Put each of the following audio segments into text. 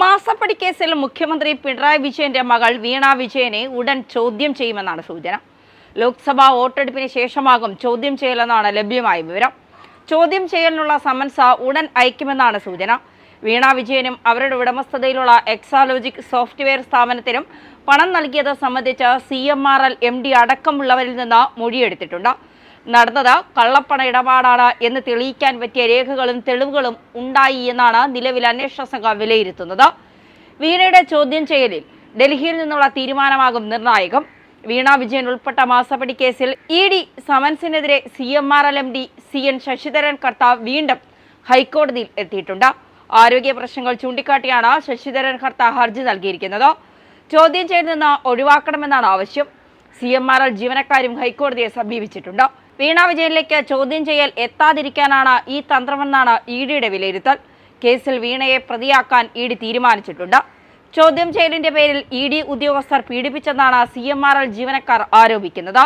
മാസപ്പടി കേസിൽ മുഖ്യമന്ത്രി പിണറായി വിജയന്റെ മകൾ വീണ വിജയനെ ഉടൻ ചോദ്യം ചെയ്യുമെന്നാണ് സൂചന. ലോക്സഭാ വോട്ടെടുപ്പിന് ശേഷമാകും ചോദ്യം ചെയ്യലെന്നാണ് ലഭ്യമായ വിവരം. ചോദ്യം ചെയ്യലിനുള്ള സമൻസ് ഉടൻ അയക്കുമെന്നാണ് സൂചന. വീണ വിജയനും അവരുടെ ഉടമസ്ഥതയിലുള്ള എക്സാലോജിക് സോഫ്റ്റ്വെയർ സ്ഥാപനത്തിനും പണം നൽകിയത് സംബന്ധിച്ച് C M R L M D അടക്കമുള്ളവരിൽ നിന്ന് മൊഴിയെടുത്തിട്ടുണ്ട്. നടന്നത്. കള്ളപ്പണ ഇടപാടാണ് എന്ന് തെളിയിക്കാൻ പറ്റിയ രേഖകളും തെളിവുകളും ഉണ്ടായി എന്നാണ് നിലവിൽ അന്വേഷണ സംഘം വിലയിരുത്തുന്നത്. വീണയുടെ ചോദ്യം ചെയ്യലിൽ ഡൽഹിയിൽ നിന്നുള്ള തീരുമാനമാകും നിർണായകം. വീണ വിജയൻ ഉൾപ്പെട്ട മാസപ്പടി കേസിൽ E D സമൻസിനെതിരെ C M R L M D C N Sasidharan കർത്താവ് വീണ്ടും ഹൈക്കോടതിയിൽ എത്തിയിട്ടുണ്ട്. ആരോഗ്യ പ്രശ്നങ്ങൾ ചൂണ്ടിക്കാട്ടിയാണ് ശശിധരൻ കർത്താവ് ഹർജി നൽകിയിരിക്കുന്നത്. ചോദ്യം ചെയ്യൽ നിന്ന് ഒഴിവാക്കണമെന്നാണ് ആവശ്യം. സി എം ആർ എൽ ജീവനക്കാരും ഹൈക്കോടതിയെ സമീപിച്ചിട്ടുണ്ട്. വീണ വിജയനിലേക്ക് ചോദ്യം ചെയ്യൽ എത്താതിരിക്കാനാണ് ഈ തന്ത്രമെന്നാണ് ഇ ഡിയുടെ വിലയിരുത്തൽ. കേസിൽ വീണയെ പ്രതിയാക്കാൻ ഇ ഡി തീരുമാനിച്ചിട്ടുണ്ട്. ചോദ്യം ചെയ്യലിന്റെ പേരിൽ ഇ ഡി ഉദ്യോഗസ്ഥർ പീഡിപ്പിച്ചെന്നാണ് സി എം ആർ എൽ ജീവനക്കാർ ആരോപിക്കുന്നത്.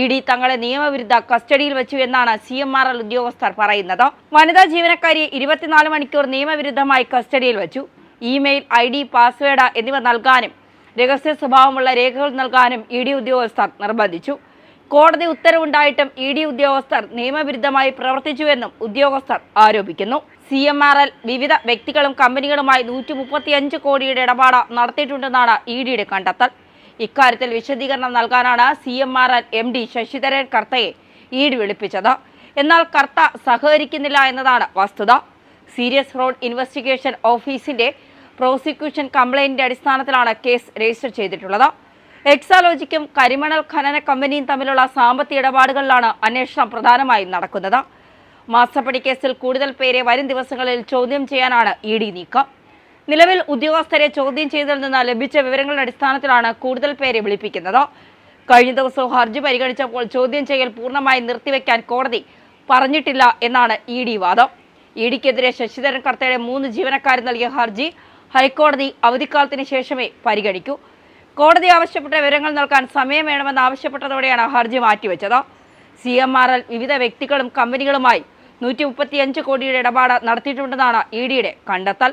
ഇ ഡി തങ്ങളെ നിയമവിരുദ്ധ കസ്റ്റഡിയിൽ വെച്ചു എന്നാണ് സി എം ആർ എൽ ഉദ്യോഗസ്ഥർ പറയുന്നത്. വനിതാ ജീവനക്കാരിയെ ഇരുപത്തിനാല് മണിക്കൂർ നിയമവിരുദ്ധമായി കസ്റ്റഡിയിൽ വെച്ചു. ഇമെയിൽ ഐ ഡി പാസ്വേഡ് എന്നിവ നൽകാനും രഹസ്യ സ്വഭാവമുള്ള രേഖകൾ നൽകാനും ഇ ഡി ഉദ്യോഗസ്ഥർ നിർബന്ധിച്ചു. കോടതി ഉത്തരവുണ്ടായിട്ടും ഇ ഡി ഉദ്യോഗസ്ഥർ നിയമവിരുദ്ധമായി പ്രവർത്തിച്ചുവെന്നും ഉദ്യോഗസ്ഥർ ആരോപിക്കുന്നു. സി എം ആർ എൽ വിവിധ വ്യക്തികളും കമ്പനികളുമായി നൂറ്റി മുപ്പത്തിയഞ്ച് കോടിയുടെ ഇടപാട് നടത്തിയിട്ടുണ്ടെന്നാണ് ഇ ഡിയുടെ കണ്ടെത്തൽ. ഇക്കാര്യത്തിൽ വിശദീകരണം നൽകാനാണ് C M R L M D Sasidharan കർത്തയെ E D വിളിപ്പിച്ചത്. എന്നാൽ കർത്ത സഹകരിക്കുന്നില്ല എന്നതാണ് വസ്തുത. സീരിയസ് ഫ്രോഡ് ഇൻവെസ്റ്റിഗേഷൻ ഓഫീസിന്റെ പ്രോസിക്യൂഷൻ കംപ്ലൈന്റിന്റെ അടിസ്ഥാനത്തിലാണ് കേസ് രജിസ്റ്റർ ചെയ്തിട്ടുള്ളത്. എക്സാലോജിക്കും കരിമണൽ ഖനന കമ്പനിയും തമ്മിലുള്ള സാമ്പത്തിക ഇടപാടുകളിലാണ് അന്വേഷണം പ്രധാനമായും നടക്കുന്നത്. മാസപ്പടി കേസിൽ കൂടുതൽ പേരെ വരും ദിവസങ്ങളിൽ ചോദ്യം ചെയ്യാനാണ് ഇ ഡി നീക്കം. നിലവിൽ ഉദ്യോഗസ്ഥരെ ചോദ്യം ചെയ്തതിൽ നിന്ന് ലഭിച്ച വിവരങ്ങളുടെ അടിസ്ഥാനത്തിലാണ് കൂടുതൽ പേരെ വിളിപ്പിക്കുന്നത്. കഴിഞ്ഞ ദിവസവും ഹർജി പരിഗണിച്ചപ്പോൾ ചോദ്യം ചെയ്യൽ പൂർണമായി നിർത്തിവെക്കാൻ കോടതി പറഞ്ഞിട്ടില്ല എന്നാണ് ഇ ഡി വാദം. ഇ ഡിക്കെതിരെ ശശിധരൻ കർത്തയുടെ മൂന്ന് ജീവനക്കാർ നൽകിയ ഹർജി ഹൈക്കോടതി അവധിക്കാലത്തിന് ശേഷമേ പരിഗണിക്കൂ. കോടതി ആവശ്യപ്പെട്ട വിവരങ്ങൾ നൽകാൻ സമയം വേണമെന്ന് ആവശ്യപ്പെട്ടതോടെയാണ് ഹർജി മാറ്റിവെച്ചത്. സി എം ആർ എൽ വിവിധ വ്യക്തികളും കമ്പനികളുമായി നൂറ്റി മുപ്പത്തിയഞ്ച് കോടിയുടെ ഇടപാട് നടത്തിയിട്ടുണ്ടെന്നാണ് ഇ ഡിയുടെ കണ്ടെത്തൽ.